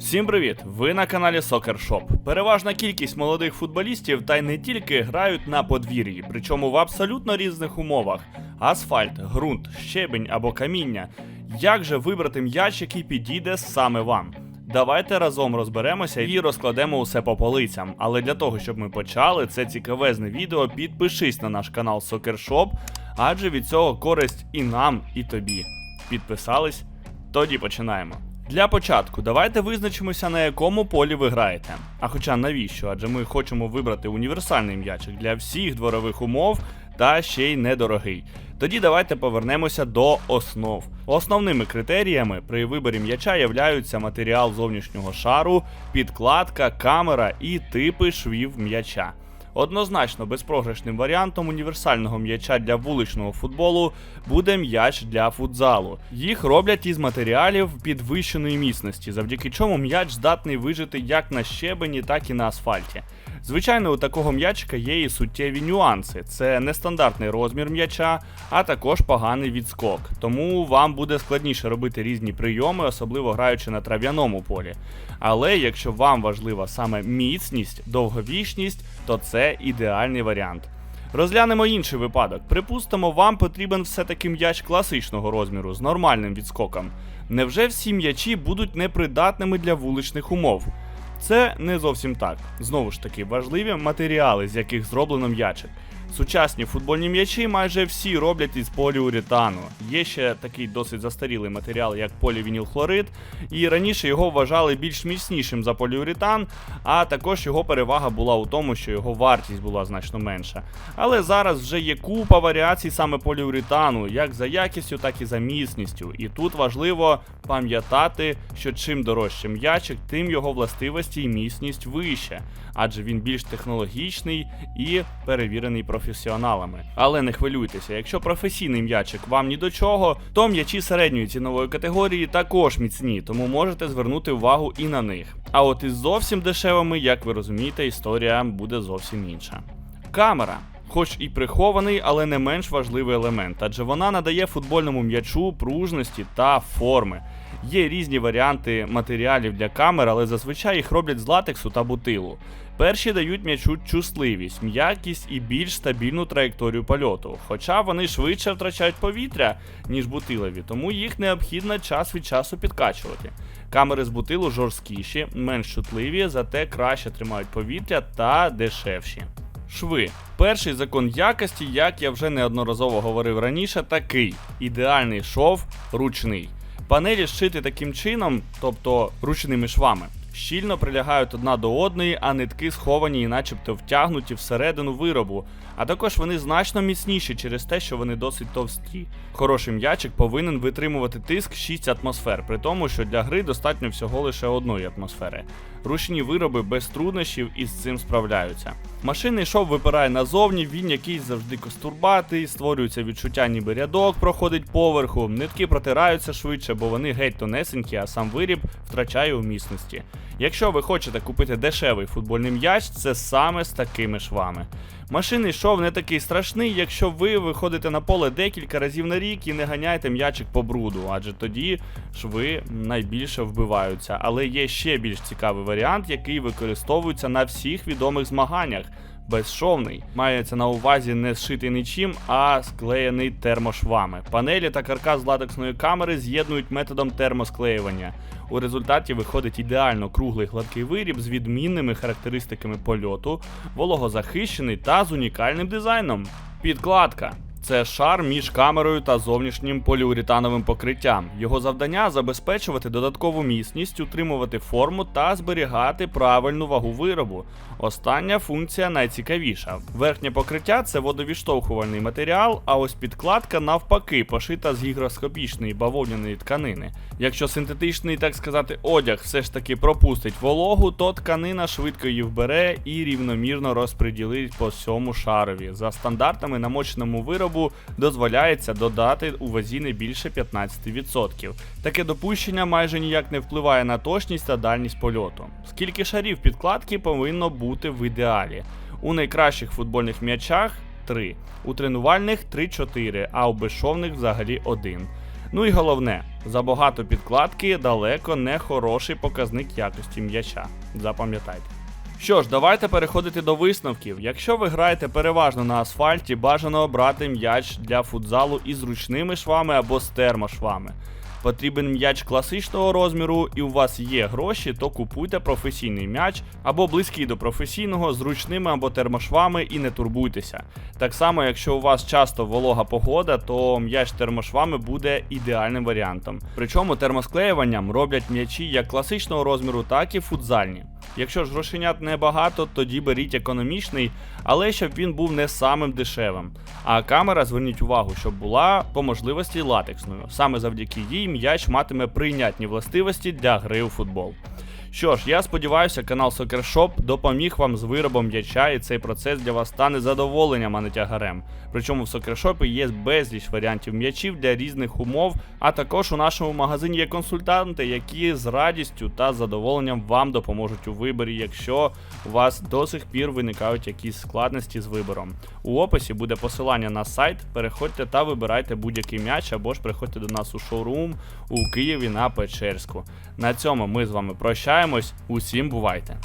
Всім привіт! Ви на каналі Soccer Shop. Переважна кількість молодих футболістів та й не тільки грають на подвір'ї, причому в абсолютно різних умовах: асфальт, ґрунт, щебень або каміння. Як же вибрати м'яч, який підійде саме вам? Давайте разом розберемося і розкладемо усе по полицям. Але для того, щоб ми почали це цікавезне відео, підпишись на наш канал Soccer Shop, адже від цього користь і нам, і тобі. Підписались? Тоді починаємо. Для початку давайте визначимося, на якому полі ви граєте. А хоча навіщо? Адже ми хочемо вибрати універсальний м'ячик для всіх дворових умов та ще й недорогий. Тоді давайте повернемося до основ. Основними критеріями при виборі м'яча являються матеріал зовнішнього шару, підкладка, камера і типи швів м'яча. Однозначно безпрограшним варіантом універсального м'яча для вуличного футболу буде м'яч для футзалу. Їх роблять із матеріалів підвищеної міцності, завдяки чому м'яч здатний вижити як на щебені, так і на асфальті. Звичайно, у такого м'ячика є і суттєві нюанси: це нестандартний розмір м'яча, а також поганий відскок. Тому вам буде складніше робити різні прийоми, особливо граючи на трав'яному полі. Але якщо вам важлива саме міцність, довговічність, то це ідеальний варіант. Розглянемо інший випадок. Припустимо, вам потрібен все-таки м'яч класичного розміру з нормальним відскоком. Невже всі м'ячі будуть непридатними для вуличних умов? Це не зовсім так. Знову ж таки, важливі матеріали, з яких зроблено м'ячик. Сучасні футбольні м'ячі майже всі роблять із поліуретану. Є ще такий досить застарілий матеріал, як полівінілхлорид, і раніше його вважали більш міцнішим за поліуретан, а також його перевага була у тому, що його вартість була значно менша. Але зараз вже є купа варіацій саме поліуретану, як за якістю, так і за міцністю. І тут важливо пам'ятати, що чим дорожче м'ячик, тим його властивості і міцність вище, адже він більш технологічний і перевірений професіоналами. Але не хвилюйтеся, якщо професійний м'ячик вам ні до чого, то м'ячі середньої цінової категорії також міцні, тому можете звернути увагу і на них. А от із зовсім дешевими, як ви розумієте, історія буде зовсім інша. Камера. Хоч і прихований, але не менш важливий елемент, адже вона надає футбольному м'ячу пружності та форми. Є різні варіанти матеріалів для камер, але зазвичай їх роблять з латексу та бутилу. Перші дають м'ячу чутливість, м'якість і більш стабільну траєкторію польоту, хоча вони швидше втрачають повітря, ніж бутилові, тому їх необхідно час від часу підкачувати. Камери з бутилу жорсткіші, менш чутливі, зате краще тримають повітря та дешевші. Шви. Перший закон якості, як я вже неодноразово говорив раніше, такий: ідеальний шов ручний. Панелі зшити таким чином, тобто ручними швами, щільно прилягають одна до одної, а нитки сховані і начебто втягнуті всередину виробу. А також вони значно міцніші через те, що вони досить товсті. Хороший м'ячик повинен витримувати тиск 6 атмосфер, при тому, що для гри достатньо всього лише одної атмосфери. Ручні вироби без труднощів із цим справляються. Машинний шов випирає назовні, він якийсь завжди костурбатий, створюється відчуття, ніби рядок проходить поверху, нитки протираються швидше, бо вони геть тонесенькі, а сам виріб втрачає у міцності. Якщо ви хочете купити дешевий футбольний м'яч, це саме з такими швами. Машинний шов не такий страшний, якщо ви виходите на поле декілька разів на рік і не ганяєте м'ячик по бруду, адже тоді шви найбільше вбиваються. Але є ще більш цікавий варіант, який використовується на всіх відомих змаганнях. Безшовний мається на увазі не зшитий нічим, а склеєний термошвами. Панелі та каркас латексної камери з'єднують методом термосклеювання. У результаті виходить ідеально круглий гладкий виріб з відмінними характеристиками польоту, вологозахищений та з унікальним дизайном. Підкладка. Це шар між камерою та зовнішнім поліуретановим покриттям. Його завдання забезпечувати додаткову міцність, утримувати форму та зберігати правильну вагу виробу. Остання функція найцікавіша. Верхнє покриття це водовіштовхувальний матеріал, а ось підкладка навпаки пошита з гігроскопічної бавовняної тканини. Якщо синтетичний, так сказати, одяг все ж таки пропустить вологу, то тканина швидко її вбере і рівномірно розподілить по всьому шарові. За стандартами намоченому виробу дозволяється додати у вазі не більше 15%. Таке допущення майже ніяк не впливає на точність та дальність польоту. Скільки шарів підкладки повинно бути в ідеалі? У найкращих футбольних м'ячах 3, у тренувальних 3-4, а у безшовних взагалі 1. Ну і головне, забагато підкладки далеко не хороший показник якості м'яча. Запам'ятайте. Що ж, давайте переходити до висновків. Якщо ви граєте переважно на асфальті, бажано обрати м'яч для футзалу із ручними швами або з термошвами. Потрібен м'яч класичного розміру, і у вас є гроші, то купуйте професійний м'яч або близький до професійного з ручними або термошвами і не турбуйтеся. Так само, якщо у вас часто волога погода, то м'яч термошвами буде ідеальним варіантом. Причому термосклеюванням роблять м'ячі як класичного розміру, так і футзальні. Якщо ж грошенят небагато, тоді беріть економічний, але щоб він був не самим дешевим. А камера, зверніть увагу, щоб була по можливості латексною. Саме завдяки їй м'яч матиме прийнятні властивості для гри у футбол. Що ж, я сподіваюся, канал Soccer Shop допоміг вам з виробом м'яча, і цей процес для вас стане задоволенням, а не тягарем. Причому в Shop є безліч варіантів м'ячів для різних умов, а також у нашому магазині є консультанти, які з радістю та задоволенням вам допоможуть у виборі, якщо у вас до сих пір виникають якісь складності з вибором. У описі буде посилання на сайт. Переходьте та вибирайте будь-який м'яч або ж приходьте до нас у шоурум у Києві на Печерську. На цьому ми з вами прощаємось. Усім бувайте!